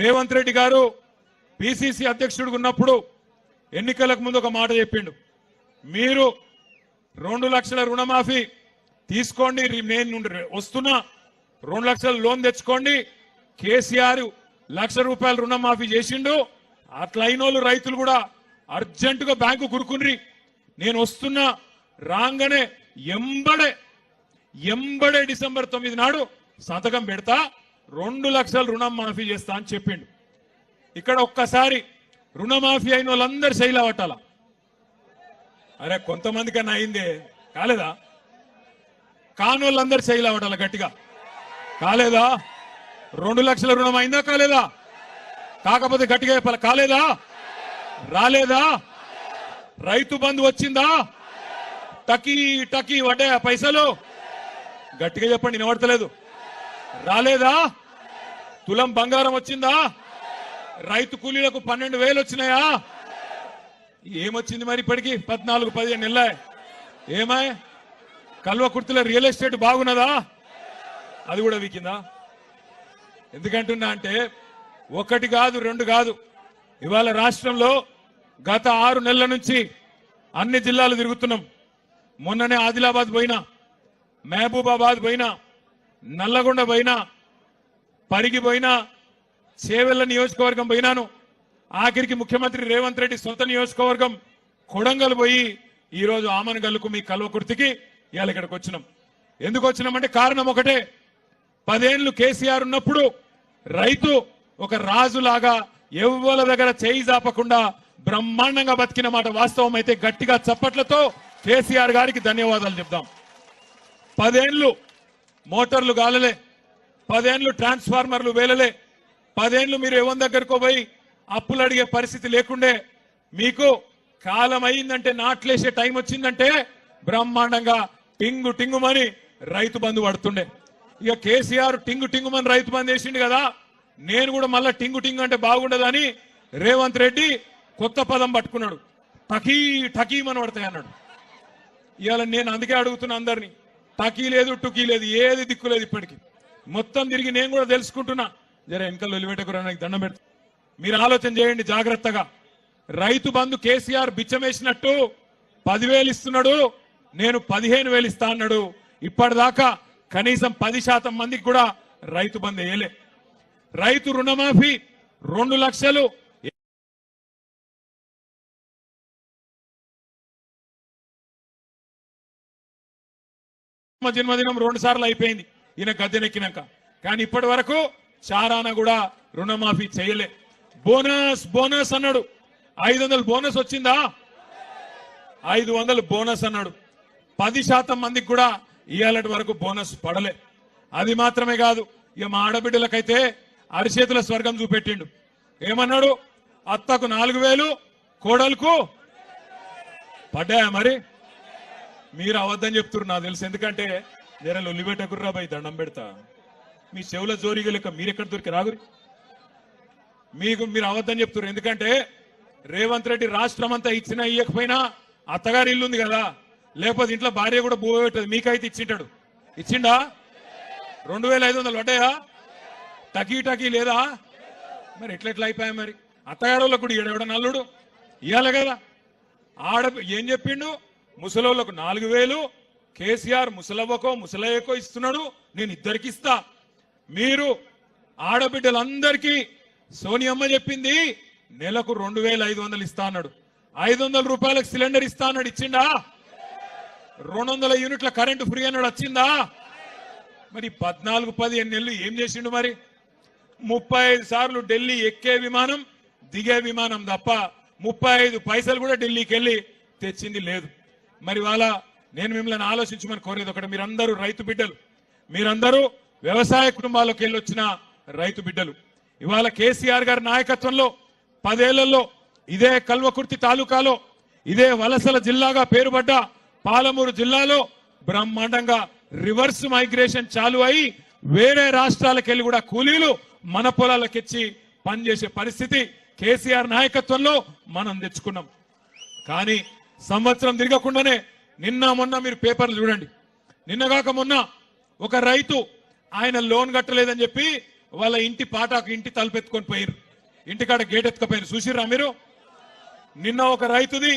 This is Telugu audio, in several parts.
రేవంత్ రెడ్డి గారు పిసిసి అధ్యక్షుడు ఉన్నప్పుడు ఎన్నికలకు ముందు ఒక మాట చెప్పిండు. మీరు రెండు లక్షల రుణమాఫీ తీసుకోండి నేను వస్తున్నా రెండు లక్షల లోన్ తెచ్చుకోండి. కేసీఆర్ లక్ష రూపాయల రుణమాఫీ చేసిండు. అట్లా రైతులు కూడా అర్జెంటుగా బ్యాంకు కురుకుని నేను వస్తున్నా రాగానే ఎంబడే ఎంబడే డిసెంబర్ తొమ్మిది నాడు సంతకం పెడతా. రెండు లక్షల రుణం మాఫీ చేస్తా అని చెప్పిండు. ఇక్కడ ఒక్కసారి రుణమాఫీ అయిన వాళ్ళందరూ శైలి పట్టాల అరే కొంతమందికన్నా అయిందే కాలేదా? కాని వాళ్ళందరూ శైలి పట్టాల గట్టిగా. కాలేదా? రెండు లక్షల రుణం అయిందా కాలేదా? కాకపోతే గట్టిగా చెప్పాలి? కాలేదా? రాలేదా? రైతు బంధు వచ్చిందా? టకీ టకీ పడ్డాయా పైసలు? గట్టిగా చెప్పండి వినబడతలేదు. రాలేదా? తులం బంగారం వచ్చిందా? రైతు కూలీలకు పన్నెండు వేలు వచ్చినాయా? ఏమొచ్చింది మరి ఇప్పటికి? పద్నాలుగు పదిహేను నెలల. ఏమాయ్ కల్వకుర్తిలో రియల్ ఎస్టేట్ బాగున్నదా? అది కూడా వీకిందా? ఎందుకంటున్నా అంటే ఒకటి కాదు రెండు కాదు. ఇవాళ రాష్ట్రంలో గత ఆరు నెలల నుంచి అన్ని జిల్లాలు తిరుగుతున్నాం. మొన్ననే ఆదిలాబాద్ పోయినా మహబూబాబాద్ పోయినా నల్లగొండ పోయినా పరిగి పోయినా చేవెళ్ళ నియోజకవర్గం పోయినాను. ఆఖరికి ముఖ్యమంత్రి రేవంత్ రెడ్డి సొంత నియోజకవర్గం కొడంగల్ పోయి ఈరోజు ఆమనగల్లుకు మీ కల్వకుర్తికి ఇవాళ ఇక్కడికి వచ్చినాం. ఎందుకు వచ్చినామంటే కారణం ఒకటే. పదేళ్ళు కేసీఆర్ ఉన్నప్పుడు రైతు ఒక రాజులాగా ఎవ్వల దగ్గర చేయి జాపకుండా బ్రహ్మాండంగా బతికిన మాట వాస్తవం అయితే గట్టిగా చప్పట్లతో కేసీఆర్ గారికి ధన్యవాదాలు చెప్దాం. పదేళ్ళు మోటార్లు గాలలే. పదేండ్లు ట్రాన్స్ఫార్మర్లు వేలలే. పదేండ్లు మీరు ఎవరి దగ్గరకు పోయి అప్పులు అడిగే పరిస్థితి లేకుండే మీకు కాలం అయిందంటే నాట్లేసే టైం వచ్చిందంటే బ్రహ్మాండంగా టింగు టింగుమని రైతు బంధు పడుతుండే. ఇక కేసీఆర్ టింగు టింగుమని రైతు బంధు వేసిండు కదా నేను కూడా మళ్ళా టింగు టింగు అంటే బాగుండదని రేవంత్ రెడ్డి కొత్త పదం పట్టుకున్నాడు. టకీ టకీమని పడతాయి అన్నాడు. ఇవాళ నేను అందుకే అడుగుతున్నా అందరినీ టకీ లేదు టుకీ లేదు ఏది దిక్కు లేదు ఇప్పటికి. మొత్తం తిరిగి నేను కూడా తెలుసుకుంటున్నా జర వెనకలు వెలిపెట్టకురా నాకు దండం పెడతా. మీరు ఆలోచన చేయండి జాగ్రత్తగా. రైతు బంధు కేసీఆర్ బిచ్చమేసినట్టు పదివేలు ఇస్తున్నాడు నేను పదిహేను వేలు ఇస్తా అన్నాడు. ఇప్పటిదాకా కనీసం పది శాతం మందికి కూడా రైతు బంధు వేయలే. రైతు రుణమాఫీ రెండు లక్షలు జన్మదినం రెండు సార్లు అయిపోయింది. ఈయన గద్దెనెక్కినాక. కానీ ఇప్పటి వరకు చారాన కూడా రుణమాఫీ చేయలే. బోనస్ బోనస్ అన్నాడు. ఐదు వందలు బోనస్ వచ్చిందా? ఐదు వందలు బోనస్ అన్నాడు. పది శాతం మందికి కూడా ఇవాళటి వరకు బోనస్ పడలే. అది మాత్రమే కాదు ఇక మా ఆడబిడ్డలకైతే అరిచేతుల స్వర్గం చూపెట్టిండు. ఏమన్నాడు? అత్తకు నాలుగు వేలు కోడలకు పడ్డాయా మరి? మీరు అవద్దని చెప్తున్నారు నాకు తెలుసు. ఎందుకంటే జర ఉల్లిపెట్టకుర్రా బాయ్ దండం పెడతా. మీ చెవుల జోరిగా లెక్క మీరెక్కడ దొరికి? రాగురి మీకు మీరు అవద్దని చెప్తున్నారు. ఎందుకంటే రేవంత్ రెడ్డి రాష్ట్రం అంతా ఇచ్చినా ఇయ్యకపోయినా అత్తగారి ఇల్లు ఉంది కదా. లేకపోతే ఇంట్లో భార్య కూడా భూమి పెట్టదు. మీకైతే ఇచ్చింటాడు. ఇచ్చిండా? రెండు వేల ఐదు వందలు పడ్డాయా? టకీ టకీ లేదా? మరి ఎట్లా ఎట్లా అయిపోయా మరి? అత్తగారులకు కూడా ఈడెవడ నల్లుడు. ఇవ్వాలి కదా. ఆడ ఏం చెప్పిండు? ముసలోళ్ళకు నాలుగు వేలు కేసీఆర్ ముసలవ్వకో ముసలయ్యకో ఇస్తున్నాడు నేను ఇద్దరికి ఇస్తా. మీరు ఆడబిడ్డలందరికీ సోనియమ్మ చెప్పింది నెలకు రెండు వేల ఐదు వందలు ఇస్తా అన్నాడు. ఐదు వందల రూపాయలకు సిలిండర్ ఇస్తా అన్నాడు ఇచ్చిండా? రెండు వందల యూనిట్ల కరెంటు ఫ్రీ అన్నాడు వచ్చిందా? మరి పద్నాలుగు పదిహేను నెలలు ఏం చేసిండు మరి? ముప్పై ఐదు సార్లు ఢిల్లీ ఎక్కే విమానం దిగే విమానం తప్ప ముప్పై ఐదు పైసలు కూడా ఢిల్లీకి వెళ్ళి తెచ్చింది లేదు. మరి వాళ్ళ నేను మిమ్మల్ని ఆలోచించమని కోరేది ఒకటి మీరందరూ రైతు బిడ్డలు. మీరందరూ వ్యవసాయ కుటుంబాలకు వెళ్ళి వచ్చిన రైతు బిడ్డలు. ఇవాళ కేసీఆర్ గారి నాయకత్వంలో పదేళ్ళలో ఇదే కల్వకుర్తి తాలూకాలో ఇదే వలసల జిల్లాగా పేరుపడ్డ పాలమూరు జిల్లాలో బ్రహ్మాండంగా రివర్స్ మైగ్రేషన్ చాలు అయి వేరే రాష్ట్రాలకు వెళ్ళి కూడా కూలీలు మన పొలాలకెచ్చి పనిచేసే పరిస్థితి కేసీఆర్ నాయకత్వంలో మనం తెచ్చుకున్నాం. కానీ సంవత్సరం తిరగకుండానే నిన్న మొన్న మీరు పేపర్లు చూడండి. నిన్నగాక మొన్న ఒక రైతు ఆయన లోన్ కట్టలేదని చెప్పి వాళ్ళ ఇంటి పాటాకు ఇంటి తలుపెత్తుకొని పోయారు ఇంటికాడ గేట్ ఎత్తుకపోయినారు చూసిర్రా మీరు? నిన్న ఒక రైతుది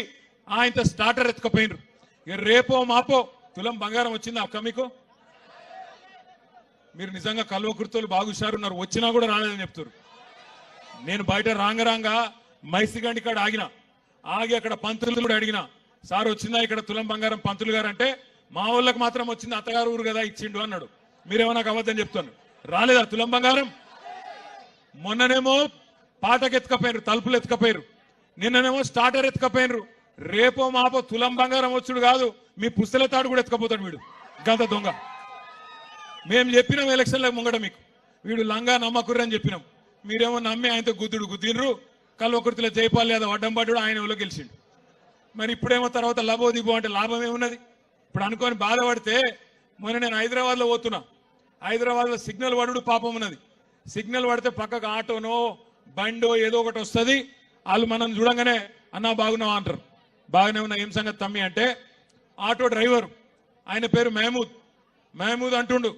ఆయన స్టార్టర్ ఎత్తుకపోయినారు రేపో మాపో తులం బంగారం వచ్చింది అక్క మీకు? మీరు నిజంగా కల్వకుర్తలు బాగా హుషారున్నారు వచ్చినా కూడా రాలేదని చెప్తారు నేను బయట రాంగరాంగా మైసిగండి కాడ ఆగిన. ఆగి అక్కడ పంతులు కూడా అడిగిన సార్ వచ్చిందా ఇక్కడ తులం బంగారం పంతులు గారు? అంటే మా వాళ్ళకి మాత్రం వచ్చింది అత్తగారు ఊరు కదా ఇచ్చిండు అన్నాడు. మీరేమో నాకు అవద్దని చెప్తాను రాలేదా తులం బంగారం? మొన్ననేమో పాటకు ఎత్తుకపోయినరు తలుపులు ఎత్తుకపోయారు నిన్ననేమో స్టార్టర్ ఎత్తుకపోయినరు రేపో మాపో తులం బంగారం వచ్చుడు కాదు మీ పుస్తల తాడు కూడా ఎత్తుకపోతాడు వీడు. గంత దొంగ. మేము చెప్పినాం ఎలక్షన్లకు ముంగట మీకు. వీడు లంగా నమ్మకుర్రు అని చెప్పినాం. మీరేమో నమ్మి ఆయనతో గుద్దుడు గుద్దినరు కల్వకృతిలో జైపాల్ యాదవ్ అడ్డంపాటు ఆయన ఎవరో గెలిచిండు. మరి ఇప్పుడేమో తర్వాత లాభో దిగు అంటే లాభం ఏమున్నది ఇప్పుడు అనుకొని బాధపడితే మొన్న నేను హైదరాబాద్లో పోతున్నా. హైదరాబాద్లో సిగ్నల్ పడుడు పాపం ఉన్నది. సిగ్నల్ పడితే పక్కకు ఆటోనో బండో ఏదో ఒకటి వస్తుంది. వాళ్ళు మనం చూడంగానే అన్నా బాగున్నావు? అంటారు. బాగానే ఉన్నా. ఏం సంగతి తమ్మి అంటే ఆటో డ్రైవర్ ఆయన పేరు మహమూద్. మహమూద్ అంటుండు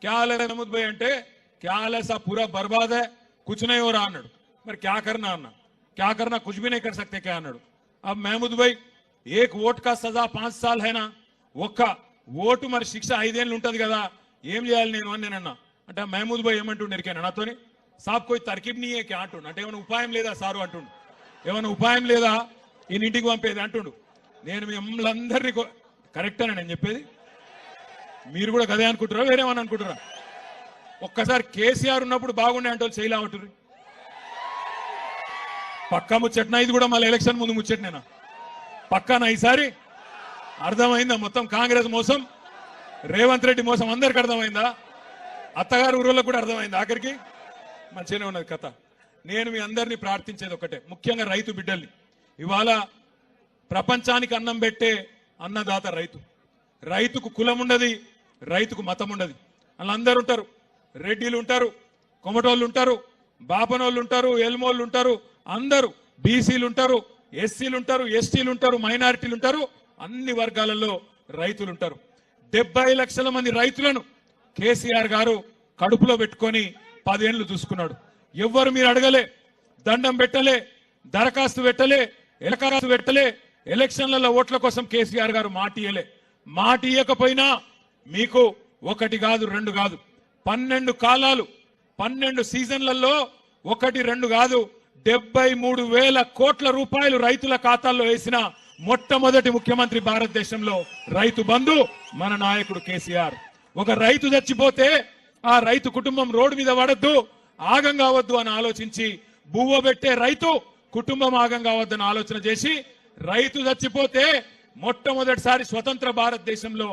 క్యాలెస్ మహమూద్ భయ్? అంటే క్యాలెస్ ఆ పూరా బర్బాదే కూర్చునేవరా అన్నాడు. మరి క్యాకర్నా అన్నా? क्या करना कुछ भी नहीं कर सकते क्या అన్నాడు अब महमूद भाई एक वोट का सजा पांच साल है ना ఒక్క ఓటు మరి శిక్ష ఐదేళ్ళు ఉంటది కదా ఏం చేయాలి నేను అని నేను అన్నా అంటే మహమూద్ భాయ్ ఏమంటుండు ఎరికాను నాతోని సాబ్ కోయి తర్కీబ్ నీ కే అంటుండు అంటే ఏమైనా ఉపాయం లేదా సారు అంటుండు ఏమైనా ఉపాయం లేదా ఈయన ఇంటికి పంపేది అంటుండు నేను మిమ్మల్ని అందరినీ కరెక్టేనా నేను చెప్పేది మీరు కూడా గదే అనుకుంటారా వేరేమని అనుకుంటారా ఒక్కసారి కేసీఆర్ ఉన్నప్పుడు బాగుండే అంటే వాళ్ళు చేయలే అంటారు పక్కా ముచ్చట్నా? ఇది కూడా మళ్ళీ ఎలక్షన్ ముందు ముచ్చట్నేనా? పక్కానా ఈసారి? అర్థమైందా? మొత్తం కాంగ్రెస్ మోసం రేవంత్ రెడ్డి మోసం అందరికి అర్థమైందా? అత్తగారు ఊరోళ్ళకు కూడా అర్థమైంది ఆఖరికి? మంచిగానే ఉన్నది కథ. నేను మీ అందరినీ ప్రార్థించేది ఒకటే. ముఖ్యంగా రైతు బిడ్డల్ని. ఇవాళ ప్రపంచానికి అన్నం పెట్టే అన్నదాత రైతు. రైతుకు కులం ఉండదు రైతుకు మతం ఉండదు. వాళ్ళందరూ ఉంటారు. రెడ్డిలు ఉంటారు కొమటోళ్ళు ఉంటారు బాపనోళ్ళు ఉంటారు ఎల్మోళ్ళు ఉంటారు అందరూ బీసీలు ఉంటారు ఎస్సీలు ఉంటారు ఎస్టీలు ఉంటారు మైనారిటీలు ఉంటారు అన్ని వర్గాలలో రైతులు ఉంటారు. డెబ్బై లక్షల మంది రైతులను కేసీఆర్ గారు కడుపులో పెట్టుకొని పదేళ్ళు చూసుకున్నాడు. ఎవ్వరు మీరు అడగలే దండం పెట్టలే దరఖాస్తు పెట్టలే ఎలకాస్తు పెట్టలే ఎలక్షన్లలో ఓట్ల కోసం కేసీఆర్ గారు మాటియలే మాటియకపోయినా మీకు ఒకటి కాదు రెండు కాదు. పన్నెండు కాలాలు పన్నెండు సీజన్లలో ఒకటి రెండు కాదు. డెబ్బై మూడు వేల కోట్ల రూపాయలు రైతుల ఖాతాల్లో వేసిన మొట్టమొదటి ముఖ్యమంత్రి భారతదేశంలో రైతు బంధు మన నాయకుడు కేసీఆర్. ఒక రైతు చచ్చిపోతే ఆ రైతు కుటుంబం రోడ్డు మీద పడద్దు ఆగం కావద్దు అని ఆలోచించి బువ్వ పెట్టే రైతు కుటుంబం ఆగం కావద్దని ఆలోచన చేసి రైతు చచ్చిపోతే మొట్టమొదటిసారి స్వతంత్ర భారతదేశంలో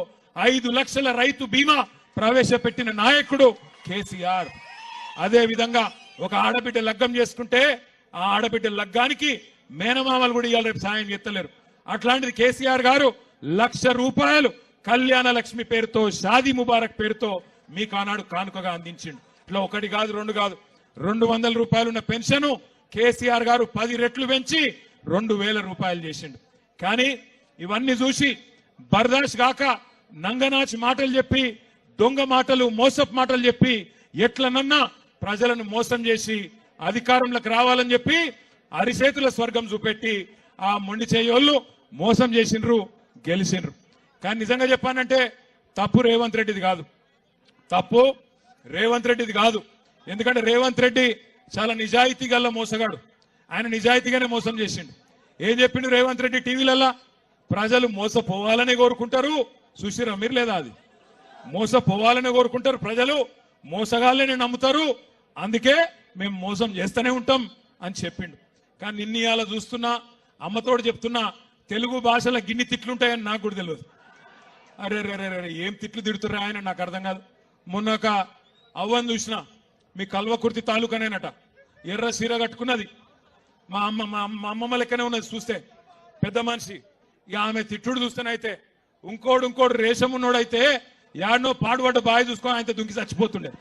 ఐదు లక్షల రైతు బీమా ప్రవేశపెట్టిన నాయకుడు కేసీఆర్. అదే విధంగా ఒక ఆడబిడ్డ లగ్గం చేసుకుంటే ఆ ఆడబిడ్డ లగ్గానికి మేనమామలు కూడా ఇవాళ రేపు సాయం చేస్తలేరు. అట్లాంటిది కేసీఆర్ గారు లక్ష రూపాయలు కళ్యాణ లక్ష్మి పేరుతో షాదీ ముబారక్ పేరుతో మీకు ఆనాడు కానుకగా అందించిండు. ఇట్లా ఒకటి కాదు రెండు కాదు. రెండు వందల రూపాయలు ఉన్న పెన్షన్ కేసీఆర్ గారు పది రెట్లు పెంచి రెండు వేల రూపాయలు చేసిండు. కానీ ఇవన్నీ చూసి బర్దాష్ కాక నంగనాచి మాటలు చెప్పి దొంగ మాటలు మోసపు మాటలు చెప్పి ఎట్లనన్నా ప్రజలను మోసం చేసి అధికారంలోకి రావాలని చెప్పి అరిసేతుల స్వర్గం చూపెట్టి ఆ మొండి చేయోళ్ళు మోసం చేసిండ్రు గెలిచిండ్రు కానీ నిజంగా చెప్పానంటే తప్పు రేవంత్ రెడ్డిది కాదు. తప్పు రేవంత్ రెడ్డిది కాదు. ఎందుకంటే రేవంత్ రెడ్డి చాలా నిజాయితీ మోసగాడు. ఆయన నిజాయితీగానే మోసం చేసిండు. ఏం చెప్పిండు రేవంత్ రెడ్డి టీవీలల్లా? ప్రజలు మోసపోవాలని కోరుకుంటారు. సుశీరా మీరు లేదా అది? మోసపోవాలని కోరుకుంటారు ప్రజలు. మోసగాళ్ళని నమ్ముతారు. అందుకే మేము మోసం చేస్తూనే ఉంటాం అని చెప్పిండు. కానీ నిన్న ఇవాళ చూస్తున్నా అమ్మతోడు చెప్తున్నా తెలుగు భాషలో గిన్ని తిట్లుంటాయని నాకు కూడా తెలియదు. అరే రే రే ఏం తిట్లు తిడుతుర్రా ఆయన? నాకు అర్థం కాదు. మొన్న ఒక అవ్వని చూసిన మీ కల్వకుర్తి తాలూకానేనట. ఎర్ర సీర కట్టుకున్నది. మా అమ్మ మా అమ్మ- అమ్మమ్మ లెక్కనే ఉన్నది చూస్తే. పెద్ద మనిషి. ఇక ఆమె తిట్టుడు చూస్తేనైతే ఇంకోడు ఇంకోడు రేషం ఉన్నోడైతే యాడనో పాడుపడ్డ బావి చూసుకొని ఆయన దుంకి చచ్చిపోతుండే.